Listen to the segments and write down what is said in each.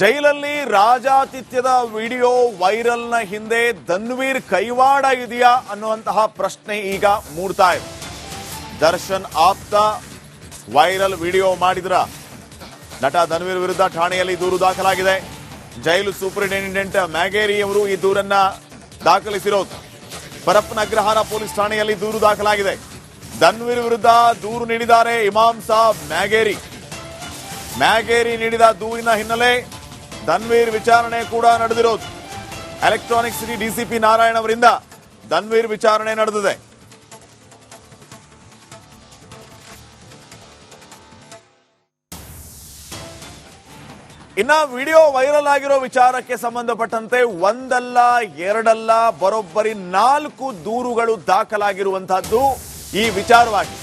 ಜೈಲಲ್ಲಿ ರಾಜಾತಿಥ್ಯದ ವಿಡಿಯೋ ವೈರಲ್ನ ಹಿಂದೆ ಧನ್ವೀರ್ ಕೈವಾಡ ಇದೆಯಾ ಅನ್ನುವಂತಹ ಪ್ರಶ್ನೆ ಈಗ ಮೂಡ್ತಾ ಇದೆ. ದರ್ಶನ್ ಆಪ್ತ ವೈರಲ್ ವಿಡಿಯೋ ಮಾಡಿದ್ರ ನಟ ಧನ್ವೀರ್ ವಿರುದ್ಧ ಠಾಣೆಯಲ್ಲಿ ದೂರು ದಾಖಲಾಗಿದೆ. ಜೈಲು ಸೂಪರಿಂಟೆಂಡೆಂಟ್ ಮ್ಯಾಗೇರಿ ಅವರು ಈ ದೂರನ್ನ ದಾಖಲಿಸಿರೋದು. ಪರಪ್ಪನ ಅಗ್ರಹಾರ ಪೊಲೀಸ್ ಠಾಣೆಯಲ್ಲಿ ದೂರು ದಾಖಲಾಗಿದೆ. ಧನ್ವೀರ್ ವಿರುದ್ಧ ದೂರು ನೀಡಿದ್ದಾರೆ ಇಮಾಮ್ ಸಾಬ್ ಮ್ಯಾಗೇರಿ. ಮ್ಯಾಗೇರಿ ನೀಡಿದ ದೂರಿನ ಹಿನ್ನೆಲೆ ಧನ್ವೀರ್ ವಿಚಾರಣೆ ಕೂಡ ನಡೆದಿರೋದು. ಎಲೆಕ್ಟ್ರಾನಿಕ್ ಸಿಟಿ ಡಿಸಿಪಿ ನಾರಾಯಣ್ ಅವರಿಂದ ಧನ್ವೀರ್ ವಿಚಾರಣೆ ನಡೆದಿದೆ. ಇನ್ನ ವಿಡಿಯೋ ವೈರಲ್ ಆಗಿರೋ ವಿಚಾರಕ್ಕೆ ಸಂಬಂಧಪಟ್ಟಂತೆ ಒಂದಲ್ಲ, ಎರಡಲ್ಲ, ಬರೋಬ್ಬರಿ ನಾಲ್ಕು ದೂರುಗಳು ದಾಖಲಾಗಿರುವಂತಹದ್ದು ಈ ವಿಚಾರವಾಗಿ.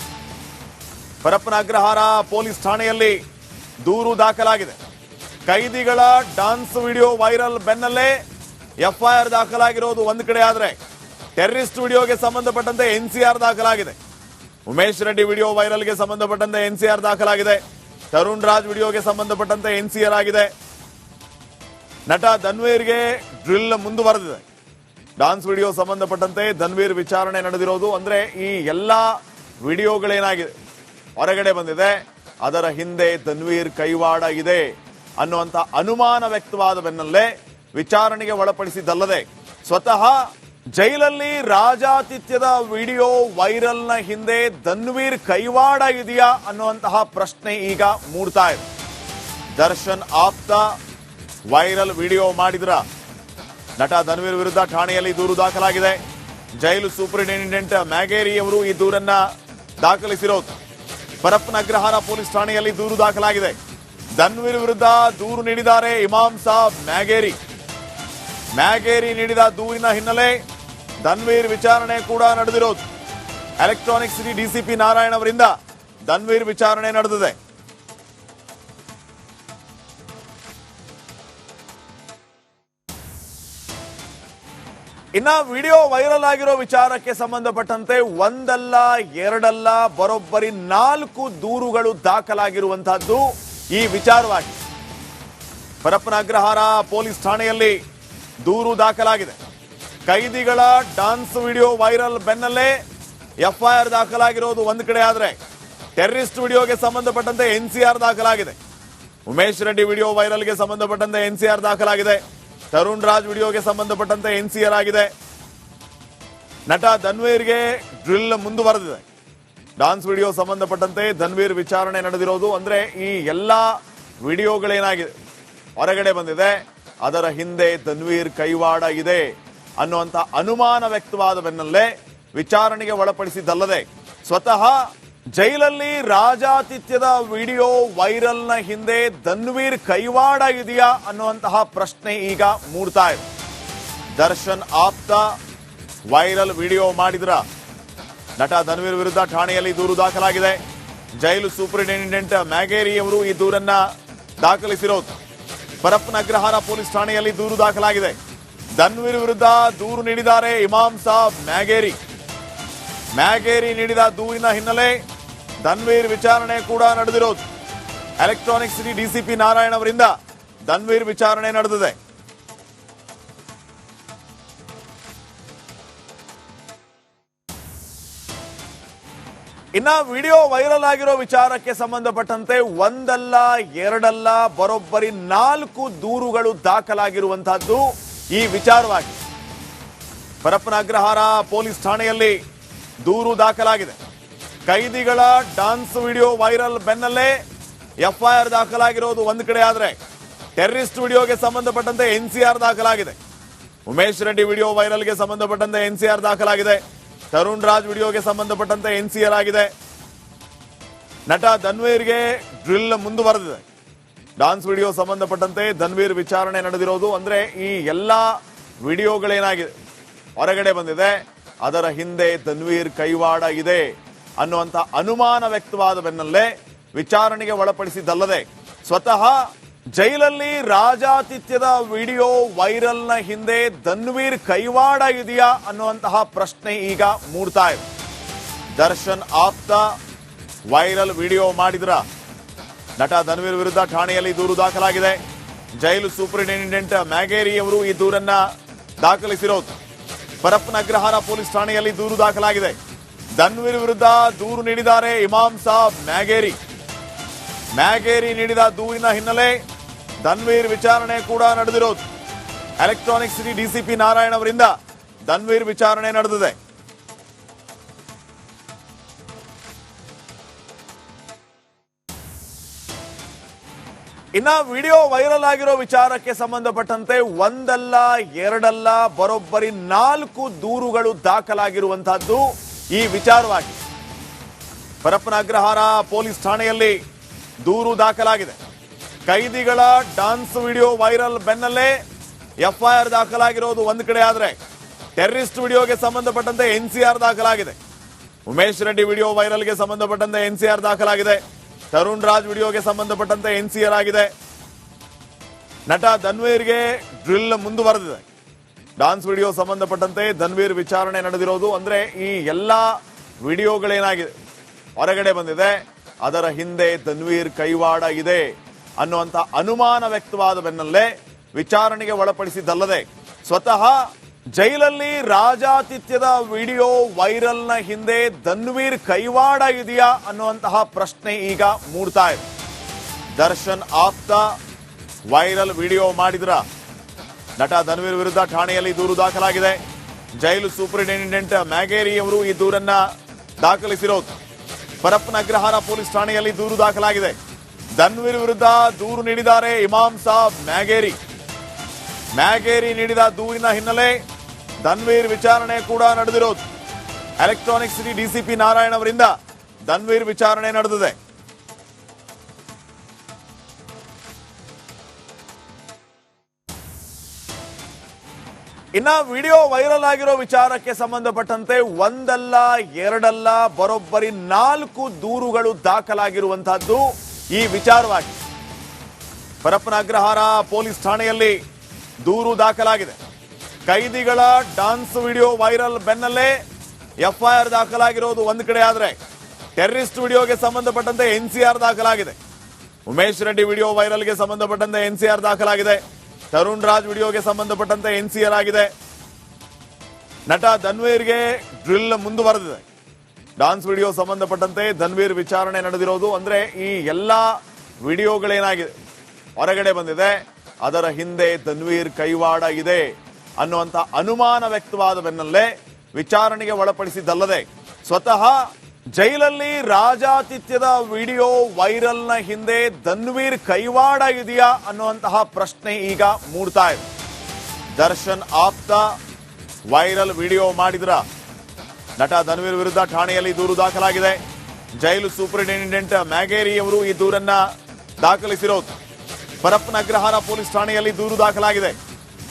ಪರಪ್ಪನ ಅಗ್ರಹಾರ ಪೊಲೀಸ್ ಠಾಣೆಯಲ್ಲಿ ದೂರು ದಾಖಲಾಗಿದೆ. ಕೈದಿಗಳ ಡಾನ್ಸ್ ವಿಡಿಯೋ ವೈರಲ್ ಬೆನ್ನಲ್ಲೇ ಎಫ್ಐಆರ್ ದಾಖಲಾಗಿರೋದು ಒಂದು ಕಡೆ ಆದರೆ ಟೆರರಿಸ್ಟ್ ವಿಡಿಯೋಗೆ ಸಂಬಂಧಪಟ್ಟಂತೆ ಎನ್ಸಿಆರ್ ದಾಖಲಾಗಿದೆ. ಉಮೇಶ್ ರೆಡ್ಡಿ ವಿಡಿಯೋ ವೈರಲ್ಗೆ ಸಂಬಂಧಪಟ್ಟಂತೆ ಎನ್ಸಿಆರ್ ದಾಖಲಾಗಿದೆ. ತರುಣ್ ರಾಜ್ ವಿಡಿಯೋಗೆ ಸಂಬಂಧಪಟ್ಟಂತೆ ಎನ್ಸಿಆರ್ ಆಗಿದೆ. ನಟ ಧನ್ವೀರ್ಗೆ ಡ್ರಿಲ್ ಮುಂದುವರೆದಿದೆ. ಡಾನ್ಸ್ ವಿಡಿಯೋ ಸಂಬಂಧಪಟ್ಟಂತೆ ಧನ್ವೀರ್ ವಿಚಾರಣೆ ನಡೆದಿರೋದು ಅಂದ್ರೆ ಈ ಎಲ್ಲಾ ವಿಡಿಯೋಗಳೇನಾಗಿದೆ? ಹೊರಗಡೆ ಬಂದಿದೆ. ಅದರ ಹಿಂದೆ ಧನ್ವೀರ್ ಕೈವಾಡ ಇದೆ. ಅನ್ನುವಂತ ಅನುಮಾನ ವ್ಯಕ್ತವಾದ ಬೆನ್ನಲ್ಲೇ ವಿಚಾರಣೆಗೆ ಒಳಪಡಿಸಿದ್ದಲ್ಲದೆ ಸ್ವತಃ ಜೈಲಲ್ಲಿ ರಾಜಾತಿಥ್ಯದ ವಿಡಿಯೋ ವೈರಲ್ನ ಹಿಂದೆ ಧನ್ವೀರ್ ಕೈವಾಡ ಇದೆಯಾ ಅನ್ನುವಂತಹ ಪ್ರಶ್ನೆ ಈಗ ಮೂಡ್ತಾ ಇದೆ. ದರ್ಶನ್ ಆಪ್ತ ವೈರಲ್ ವಿಡಿಯೋ ಮಾಡಿದ್ರ ನಟ ಧನ್ವೀರ್ ವಿರುದ್ಧ ಠಾಣೆಯಲ್ಲಿ ದೂರು ದಾಖಲಾಗಿದೆ. ಜೈಲು ಸೂಪರಿಂಟೆಂಡೆಂಟ್ ಮ್ಯಾಗೇರಿ ಅವರು ಈ ದೂರನ್ನ ದಾಖಲಿಸಿರೋದು. ಪರಪ್ಪನ ಅಗ್ರಹಾರ ಪೊಲೀಸ್ ಠಾಣೆಯಲ್ಲಿ ದೂರು ದಾಖಲಾಗಿದೆ. ಧನ್ವೀರ್ ವಿರುದ್ಧ ದೂರು ನೀಡಿದ್ದಾರೆ ಇಮಾಮ್ ಸಾಬ್ ಮ್ಯಾಗೇರಿ. ಮ್ಯಾಗೇರಿ ನೀಡಿದ ದೂರಿನ ಹಿನ್ನೆಲೆ ಧನ್ವೀರ್ ವಿಚಾರಣೆ ಕೂಡ ನಡೆದಿರೋದು. ಎಲೆಕ್ಟ್ರಾನಿಕ್ ಸಿಟಿ ಡಿಸಿಪಿ ನಾರಾಯಣ್ ಅವರಿಂದ ಧನ್ವೀರ್ ವಿಚಾರಣೆ ನಡೆದಿದೆ. ಇನ್ನ ವಿಡಿಯೋ ವೈರಲ್ ಆಗಿರೋ ವಿಚಾರಕ್ಕೆ ಸಂಬಂಧಪಟ್ಟಂತೆ ಒಂದಲ್ಲ, ಎರಡಲ್ಲ, ಬರೋಬ್ಬರಿ ನಾಲ್ಕು ದೂರುಗಳು ದಾಖಲಾಗಿರುವಂತಹದ್ದು. ಈ ವಿಚಾರವಾಗಿ ಪರಪ್ಪನ ಅಗ್ರಹಾರ ಪೊಲೀಸ್ ಠಾಣೆಯಲ್ಲಿ ದೂರು ದಾಖಲಾಗಿದೆ. ಕೈದಿಗಳ ಡಾನ್ಸ್ ವಿಡಿಯೋ ವೈರಲ್ ಬೆನ್ನಲ್ಲೇ ಎಫ್ಐಆರ್ ದಾಖಲಾಗಿರೋದು ಒಂದು ಕಡೆ ಆದರೆ ಟೆರರಿಸ್ಟ್ ವಿಡಿಯೋಗೆ ಸಂಬಂಧಪಟ್ಟಂತೆ ಎನ್ಸಿಆರ್ ದಾಖಲಾಗಿದೆ. ಉಮೇಶ್ ರೆಡ್ಡಿ ವಿಡಿಯೋ ವೈರಲ್ಗೆ ಸಂಬಂಧಪಟ್ಟಂತೆ ಎನ್ಸಿಆರ್ ದಾಖಲಾಗಿದೆ. ತರುಣ್ ರಾಜ್ ವಿಡಿಯೋಗೆ ಸಂಬಂಧಪಟ್ಟಂತೆ ಎನ್ಸಿಆರ್ ಆಗಿದೆ. ನಟ ಧನ್ವೀರ್ಗೆ ಡ್ರಿಲ್ ಮುಂದುವರೆದಿದೆ. ಡಾನ್ಸ್ ವಿಡಿಯೋ ಸಂಬಂಧಪಟ್ಟಂತೆ ಧನ್ವೀರ್ ವಿಚಾರಣೆ ನಡೆದಿರೋದು ಅಂದ್ರೆ ಈ ಎಲ್ಲಾ ವಿಡಿಯೋಗಳೇನಾಗಿದೆ ಹೊರಗಡೆ ಬಂದಿದೆ, ಅದರ ಹಿಂದೆ ಧನ್ವೀರ್ ಕೈವಾಡ ಇದೆ ಅನ್ನುವಂತ ಅನುಮಾನ ವ್ಯಕ್ತವಾದ ಬೆನ್ನಲ್ಲೇ ವಿಚಾರಣೆಗೆ ಒಳಪಡಿಸಿದ್ದಲ್ಲದೆ ಸ್ವತಃ ಜೈಲಲ್ಲಿ ರಾಜಾತಿಥ್ಯದ ವಿಡಿಯೋ ವೈರಲ್ನ ಹಿಂದೆ ಧನ್ವೀರ್ ಕೈವಾಡ ಇದೆಯಾ ಅನ್ನುವಂತಹ ಪ್ರಶ್ನೆ ಈಗ ಮೂಡ್ತಾ ಇದೆ. ದರ್ಶನ್ ಆಪ್ತ ವೈರಲ್ ವಿಡಿಯೋ ಮಾಡಿದ್ರ? ನಟ ಧನ್ವೀರ್ ವಿರುದ್ಧ ಠಾಣೆಯಲ್ಲಿ ದೂರು ದಾಖಲಾಗಿದೆ. ಜೈಲು ಸೂಪರಿಂಟೆಂಡೆಂಟ್ ಮ್ಯಾಗೇರಿ ಅವರು ಈ ದೂರನ್ನ ದಾಖಲಿಸಿರೋದು. ಪರಪ್ಪನ ಅಗ್ರಹಾರ ಪೊಲೀಸ್ ಠಾಣೆಯಲ್ಲಿ ದೂರು ದಾಖಲಾಗಿದೆ. ಧನ್ವೀರ್ ವಿರುದ್ಧ ದೂರು ನೀಡಿದ್ದಾರೆ ಇಮಾಮ್ ಸಾಬ್ ಮ್ಯಾಗೇರಿ. ಮ್ಯಾಗೇರಿ ನೀಡಿದ ದೂರಿನ ಹಿನ್ನೆಲೆ ಧನ್ವೀರ್ ವಿಚಾರಣೆ ಕೂಡ ನಡೆದಿರೋದು. ಎಲೆಕ್ಟ್ರಾನಿಕ್ ಸಿಟಿ ಡಿಸಿಪಿ ನಾರಾಯಣ್ ಅವರಿಂದ ಧನ್ವೀರ್ ವಿಚಾರಣೆ ನಡೆದಿದೆ. ಇನ್ನ ವಿಡಿಯೋ ವೈರಲ್ ಆಗಿರೋ ವಿಚಾರಕ್ಕೆ ಸಂಬಂಧಪಟ್ಟಂತೆ ಒಂದಲ್ಲ, ಎರಡಲ್ಲ, ಬರೋಬ್ಬರಿ ನಾಲ್ಕು ದೂರುಗಳು ದಾಖಲಾಗಿರುವಂತಹದ್ದು ಈ ವಿಚಾರವಾಗಿ. ಪರಪ್ಪನ ಅಗ್ರಹಾರ ಪೊಲೀಸ್ ಠಾಣೆಯಲ್ಲಿ ದೂರು ದಾಖಲಾಗಿದೆ. ಕೈದಿಗಳ ಡಾನ್ಸ್ ವಿಡಿಯೋ ವೈರಲ್ ಬೆನ್ನಲ್ಲೇ ಎಫ್ಐಆರ್ ದಾಖಲಾಗಿರೋದು ಒಂದು ಕಡೆ ಆದರೆ ಟೆರರಿಸ್ಟ್ ವಿಡಿಯೋಗೆ ಸಂಬಂಧಪಟ್ಟಂತೆ ಎನ್ಸಿಆರ್ ದಾಖಲಾಗಿದೆ. ಉಮೇಶ್ ರೆಡ್ಡಿ ವಿಡಿಯೋ ವೈರಲ್ಗೆ ಸಂಬಂಧಪಟ್ಟಂತೆ ಎನ್ಸಿಆರ್ ದಾಖಲಾಗಿದೆ. ತರುಣ್ ರಾಜ್ ವಿಡಿಯೋಗೆ ಸಂಬಂಧಪಟ್ಟಂತೆ ಎನ್ಸಿಆರ್ ಆಗಿದೆ. ನಟ ಧನ್ವೀರ್ಗೆ ಡ್ರಿಲ್ ಮುಂದುವರೆದಿದೆ. ಡಾನ್ಸ್ ವಿಡಿಯೋ ಸಂಬಂಧಪಟ್ಟಂತೆ ಧನ್ವೀರ್ ವಿಚಾರಣೆ ನಡೆದಿರೋದು ಅಂದ್ರೆ ಈ ಎಲ್ಲಾ ವಿಡಿಯೋಗಳೇನಾಗಿದೆ? ಹೊರಗಡೆ ಬಂದಿದೆ. ಅದರ ಹಿಂದೆ ಧನ್ವೀರ್ ಕೈವಾಡ ಇದೆ ಅನ್ನುವಂತ ಅನುಮಾನ ವ್ಯಕ್ತವಾದ ಬೆನ್ನಲ್ಲೇ ವಿಚಾರಣೆಗೆ ಒಳಪಡಿಸಿದ್ದಲ್ಲದೆ ಸ್ವತಃ ಜೈಲಲ್ಲಿ ರಾಜಾತಿಥ್ಯದ ವಿಡಿಯೋ ವೈರಲ್ನ ಹಿಂದೆ ಧನ್ವೀರ್ ಕೈವಾಡ ಇದೆಯಾ ಅನ್ನುವಂತಹ ಪ್ರಶ್ನೆ ಈಗ ಮೂಡ್ತಾ ಇದೆ. ದರ್ಶನ್ ಆಪ್ತ ವೈರಲ್ ವಿಡಿಯೋ ಮಾಡಿದ್ರ. ನಟ ಧನ್ವೀರ್ ವಿರುದ್ಧ ಠಾಣೆಯಲ್ಲಿ ದೂರು ದಾಖಲಾಗಿದೆ. ಜೈಲು ಸೂಪರಿಂಟೆಂಡೆಂಟ್ ಮ್ಯಾಗೇರಿ ಅವರು ಈ ದೂರನ್ನ ದಾಖಲಿಸಿರೋದು. ಪರಪ್ಪನ ಅಗ್ರಹಾರ ಪೊಲೀಸ್ ಠಾಣೆಯಲ್ಲಿ ದೂರು ದಾಖಲಾಗಿದೆ. ಧನ್ವೀರ್ ವಿರುದ್ಧ ದೂರು ನೀಡಿದ್ದಾರೆ ಇಮಾಮ್ ಸಾಬ್ ಮ್ಯಾಗೇರಿ. ಮ್ಯಾಗೇರಿ ನೀಡಿದ ದೂರಿನ ಹಿನ್ನೆಲೆ ಧನ್ವೀರ್ ವಿಚಾರಣೆ ಕೂಡ ನಡೆದಿರೋದು. ಎಲೆಕ್ಟ್ರಾನಿಕ್ ಸಿಟಿ ಡಿಸಿಪಿ ನಾರಾಯಣ್ ಅವರಿಂದ ಧನ್ವೀರ್ ವಿಚಾರಣೆ ನಡೆದಿದೆ. ಇನ್ನ ವಿಡಿಯೋ ವೈರಲ್ ಆಗಿರೋ ವಿಚಾರಕ್ಕೆ ಸಂಬಂಧಪಟ್ಟಂತೆ ಒಂದಲ್ಲ, ಎರಡಲ್ಲ, ಬರೋಬ್ಬರಿ ನಾಲ್ಕು ದೂರುಗಳು ದಾಖಲಾಗಿರುವಂತಹದ್ದು ಈ ವಿಚಾರವಾಗಿ ಪರಪ್ಪನ ಅಗ್ರಹಾರ ಪೊಲೀಸ್ ಠಾಣೆಯಲ್ಲಿ ದೂರು ದಾಖಲಾಗಿದೆ. ಕೈದಿಗಳ ಡಾನ್ಸ್ ವಿಡಿಯೋ ವೈರಲ್ ಬೆನ್ನಲ್ಲೇ ಎಫ್ಐಆರ್ ದಾಖಲಾಗಿರೋದು ಒಂದು ಕಡೆ ಆದರೆ ಟೆರರಿಸ್ಟ್ ವಿಡಿಯೋಗೆ ಸಂಬಂಧಪಟ್ಟಂತೆ ಎನ್ಸಿಆರ್ ದಾಖಲಾಗಿದೆ. ಉಮೇಶ್ ರೆಡ್ಡಿ ವಿಡಿಯೋ ವೈರಲ್ಗೆ ಸಂಬಂಧಪಟ್ಟಂತೆ ಎನ್ಸಿಆರ್ ದಾಖಲಾಗಿದೆ. ತರುಣ್ ರಾಜ್ ವಿಡಿಯೋಗೆ ಸಂಬಂಧಪಟ್ಟಂತೆ ಎನ್ಸಿಆರ್ ಆಗಿದೆ. ನಟ ಧನ್ವೀರ್ಗೆ ಡ್ರಿಲ್ ಮುಂದುವರೆದಿದೆ. ಡಾನ್ಸ್ ವಿಡಿಯೋ ಸಂಬಂಧಪಟ್ಟಂತೆ ಧನ್ವೀರ್ ವಿಚಾರಣೆ ನಡೆದಿರೋದು ಅಂದ್ರೆ ಈ ಎಲ್ಲಾ ವಿಡಿಯೋಗಳೇನಾಗಿದೆ? ಹೊರಗಡೆ ಬಂದಿದೆ. ಅದರ ಹಿಂದೆ ಧನ್ವೀರ್ ಕೈವಾಡ ಇದೆ. ಅನ್ನುವಂತ ಅನುಮಾನ ವ್ಯಕ್ತವಾದ ಬೆನ್ನಲ್ಲೇ ವಿಚಾರಣೆಗೆ ಒಳಪಡಿಸಿದ್ದಲ್ಲದೆ ಸ್ವತಃ ಜೈಲಲ್ಲಿ ರಾಜಾತಿಥ್ಯದ ವಿಡಿಯೋ ವೈರಲ್ನ ಹಿಂದೆ ಧನ್ವೀರ್ ಕೈವಾಡ ಇದೆಯಾ ಅನ್ನುವಂತಹ ಪ್ರಶ್ನೆ ಈಗ ಮೂಡ್ತಾ ಇದೆ. ದರ್ಶನ್ ಆಪ್ತ ವೈರಲ್ ವಿಡಿಯೋ ಮಾಡಿದ್ರ ನಟ ಧನ್ವೀರ್ ವಿರುದ್ಧ ಠಾಣೆಯಲ್ಲಿ ದೂರು ದಾಖಲಾಗಿದೆ. ಜೈಲು ಸೂಪರಿಂಟೆಂಡೆಂಟ್ ಮ್ಯಾಗೇರಿ ಅವರು ಈ ದೂರನ್ನ ದಾಖಲಿಸಿರೋದು. ಪರಪ್ಪನ ಅಗ್ರಹಾರ ಪೊಲೀಸ್ ಠಾಣೆಯಲ್ಲಿ ದೂರು ದಾಖಲಾಗಿದೆ. ಧನ್ವೀರ್ ವಿರುದ್ಧ ದೂರು ನೀಡಿದ್ದಾರೆ ಇಮಾಮ್ ಸಾಬ್ ಮ್ಯಾಗೇರಿ. ಮ್ಯಾಗೇರಿ ನೀಡಿದ ದೂರಿನ ಹಿನ್ನೆಲೆ ಧನ್ವೀರ್ ವಿಚಾರಣೆ ಕೂಡ ನಡೆದಿರೋದು. ಎಲೆಕ್ಟ್ರಾನಿಕ್ ಸಿಟಿ ಡಿಸಿಪಿ ನಾರಾಯಣ್ ಅವರಿಂದ ಧನ್ವೀರ್ ವಿಚಾರಣೆ ನಡೆದಿದೆ. ಇನ್ನ ವಿಡಿಯೋ ವೈರಲ್ ಆಗಿರೋ ವಿಚಾರಕ್ಕೆ ಸಂಬಂಧಪಟ್ಟಂತೆ ಒಂದಲ್ಲ, ಎರಡಲ್ಲ, ಬರೋಬ್ಬರಿ ನಾಲ್ಕು ದೂರುಗಳು ದಾಖಲಾಗಿರುವಂತಹದ್ದು. ಈ ವಿಚಾರವಾಗಿ ಪರಪ್ಪನ ಅಗ್ರಹಾರ ಪೊಲೀಸ್ ಠಾಣೆಯಲ್ಲಿ ದೂರು ದಾಖಲಾಗಿದೆ. ಕೈದಿಗಳ ಡಾನ್ಸ್ ವಿಡಿಯೋ ವೈರಲ್ ಬೆನ್ನಲ್ಲೇ ಎಫ್ಐಆರ್ ದಾಖಲಾಗಿರೋದು ಒಂದು ಕಡೆ ಆದರೆ ಟೆರರಿಸ್ಟ್ ವಿಡಿಯೋಗೆ ಸಂಬಂಧಪಟ್ಟಂತೆ ಎನ್ಸಿಆರ್ ದಾಖಲಾಗಿದೆ. ಉಮೇಶ್ ರೆಡ್ಡಿ ವಿಡಿಯೋ ವೈರಲ್ಗೆ ಸಂಬಂಧಪಟ್ಟಂತೆ ಎನ್ಸಿಆರ್ ದಾಖಲಾಗಿದೆ. ತರುಣ್ ರಾಜ್ ವಿಡಿಯೋಗೆ ಸಂಬಂಧಪಟ್ಟಂತೆ ಎನ್ಸಿಆರ್ ಆಗಿದೆ. ನಟ ಧನ್ವೀರ್ಗೆ ಡ್ರಿಲ್ ಮುಂದುವರೆದಿದೆ. ಡಾನ್ಸ್ ವಿಡಿಯೋ ಸಂಬಂಧಪಟ್ಟಂತೆ ಧನ್ವೀರ್ ವಿಚಾರಣೆ ನಡೆದಿರೋದು ಅಂದ್ರೆ ಈ ಎಲ್ಲಾ ವಿಡಿಯೋಗಳೇನಾಗಿದೆ ಹೊರಗಡೆ ಬಂದಿದೆ, ಅದರ ಹಿಂದೆ ಧನ್ವೀರ್ ಕೈವಾಡ ಇದೆ ಅನ್ನುವಂತ ಅನುಮಾನ ವ್ಯಕ್ತವಾದ ಬೆನ್ನಲ್ಲೇ ವಿಚಾರಣೆಗೆ ಒಳಪಡಿಸಿದ್ದಲ್ಲದೆ ಸ್ವತಃ ಜೈಲಲ್ಲಿ ರಾಜಾತಿಥ್ಯದ ವಿಡಿಯೋ ವೈರಲ್ನ ಹಿಂದೆ ಧನ್ವೀರ್ ಕೈವಾಡ ಇದೆಯಾ ಅನ್ನುವಂತಹ ಪ್ರಶ್ನೆ ಈಗ ಮೂಡ್ತಾ ಇದೆ. ದರ್ಶನ್ ಆಪ್ತ ವೈರಲ್ ವಿಡಿಯೋ ಮಾಡಿದ್ರ? ನಟ ಧನ್ವೀರ್ ವಿರುದ್ಧ ಠಾಣೆಯಲ್ಲಿ ದೂರು ದಾಖಲಾಗಿದೆ. ಜೈಲು ಸೂಪರಿಂಟೆಂಡೆಂಟ್ ಮ್ಯಾಗೇರಿ ಅವರು ಈ ದೂರನ್ನ ದಾಖಲಿಸಿರೋದು ಪರಪ್ಪನ ಅಗ್ರಹಾರ ಪೊಲೀಸ್ ಠಾಣೆಯಲ್ಲಿ ದೂರು ದಾಖಲಾಗಿದೆ.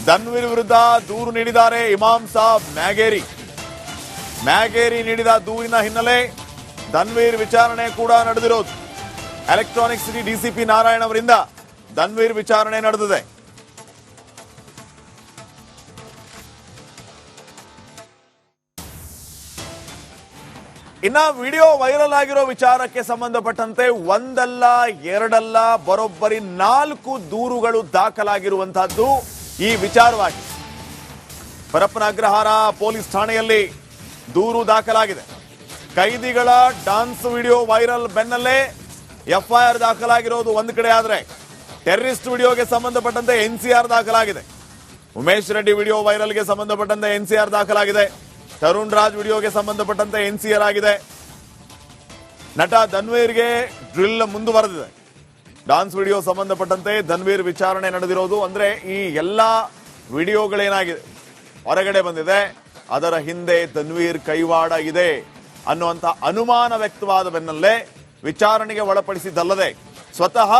ಧನ್ವೀರ್ ವಿರುದ್ಧ ದೂರು ನೀಡಿದ್ದಾರೆ ಇಮಾಮ್ ಸಾಬ್ ಮ್ಯಾಗೇರಿ. ಮ್ಯಾಗೇರಿ ನೀಡಿದ ದೂರಿನ ಹಿನ್ನೆಲೆ ಧನ್ವೀರ್ ವಿಚಾರಣೆ ಕೂಡ ನಡೆದಿರೋದು. ಎಲೆಕ್ಟ್ರಾನಿಕ್ ಸಿಟಿ ಡಿಸಿಪಿ ನಾರಾಯಣ್ ಅವರಿಂದ ಧನ್ವೀರ್ ವಿಚಾರಣೆ ನಡೆದಿದೆ. ಇನ್ನ ವಿಡಿಯೋ ವೈರಲ್ ಆಗಿರೋ ವಿಚಾರಕ್ಕೆ ಸಂಬಂಧಪಟ್ಟಂತೆ ಒಂದಲ್ಲ, ಎರಡಲ್ಲ, ಬರೋಬ್ಬರಿ ನಾಲ್ಕು ದೂರುಗಳು ದಾಖಲಾಗಿರುವಂತಹದ್ದು ಈ ವಿಚಾರವಾಗಿ. ಪರಪ್ಪನ ಅಗ್ರಹಾರ ಪೊಲೀಸ್ ಠಾಣೆಯಲ್ಲಿ ದೂರು ದಾಖಲಾಗಿದೆ. ಕೈದಿಗಳ ಡಾನ್ಸ್ ವಿಡಿಯೋ ವೈರಲ್ ಬೆನ್ನಲ್ಲೇ ಎಫ್ಐಆರ್ ದಾಖಲಾಗಿರೋದು ಒಂದು ಕಡೆ ಆದರೆ ಟೆರರಿಸ್ಟ್ ವಿಡಿಯೋಗೆ ಸಂಬಂಧಪಟ್ಟಂತೆ ಎನ್ಸಿಆರ್ ದಾಖಲಾಗಿದೆ. ಉಮೇಶ್ ರೆಡ್ಡಿ ವಿಡಿಯೋ ವೈರಲ್ಗೆ ಸಂಬಂಧಪಟ್ಟಂತೆ ಎನ್ಸಿಆರ್ ದಾಖಲಾಗಿದೆ. ತರುಣ್ ರಾಜ್ ವಿಡಿಯೋಗೆ ಸಂಬಂಧಪಟ್ಟಂತೆ ಎನ್ಸಿಆರ್ ಆಗಿದೆ. ನಟ ಧನ್ವೀರ್ಗೆ ಡ್ರಿಲ್ ಮುಂದುವರೆದಿದೆ. ಡಾನ್ಸ್ ವಿಡಿಯೋ ಸಂಬಂಧಪಟ್ಟಂತೆ ಧನ್ವೀರ್ ವಿಚಾರಣೆ ನಡೆದಿರೋದು ಅಂದ್ರೆ ಈ ಎಲ್ಲಾ ವಿಡಿಯೋಗಳೇನಾಗಿದೆ? ಹೊರಗಡೆ ಬಂದಿದೆ. ಅದರ ಹಿಂದೆ ಧನ್ವೀರ್ ಕೈವಾಡ ಇದೆ ಅನ್ನುವಂತ ಅನುಮಾನ ವ್ಯಕ್ತವಾದ ಬೆನ್ನಲ್ಲೇ ವಿಚಾರಣೆಗೆ ಒಳಪಡಿಸಿದ್ದಲ್ಲದೆ ಸ್ವತಃ